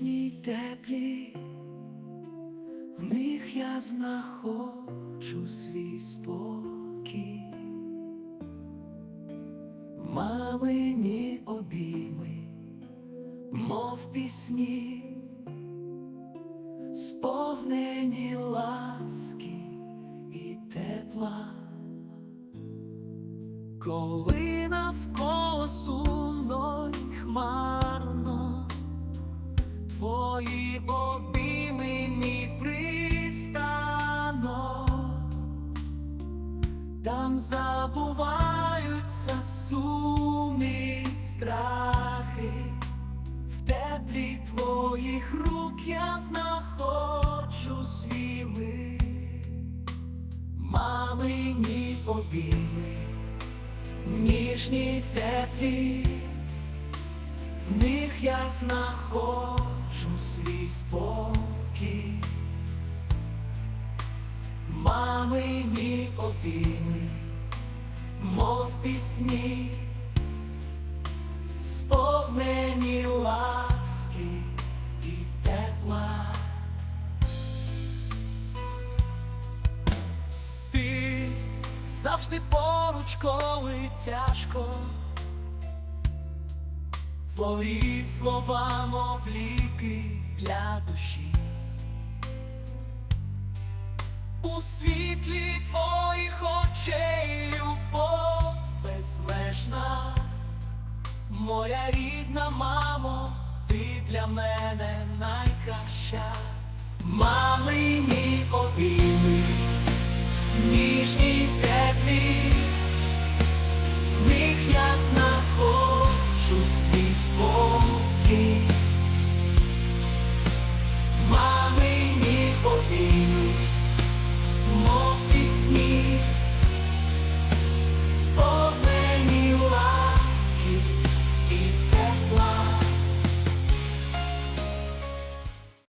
ніжні й теплі, в них я знаходжу свій спокій, мамині обійми, мов пісні, сповнені ласки і тепла. Коли навколо сумно там забуваються суми страхи, в теплі твоїх рук я знаходжу свій мир, мамині обійми ніжні теплі, в них я знаходжу свій спокій, мамині обійми, пісні, сповнені ласки і тепла. Ти завжди поруч, коли тяжко. Твої слова, мов ліки для душі. У світлі твоїх очей Моя рідна мамо, ти для мене найкраща.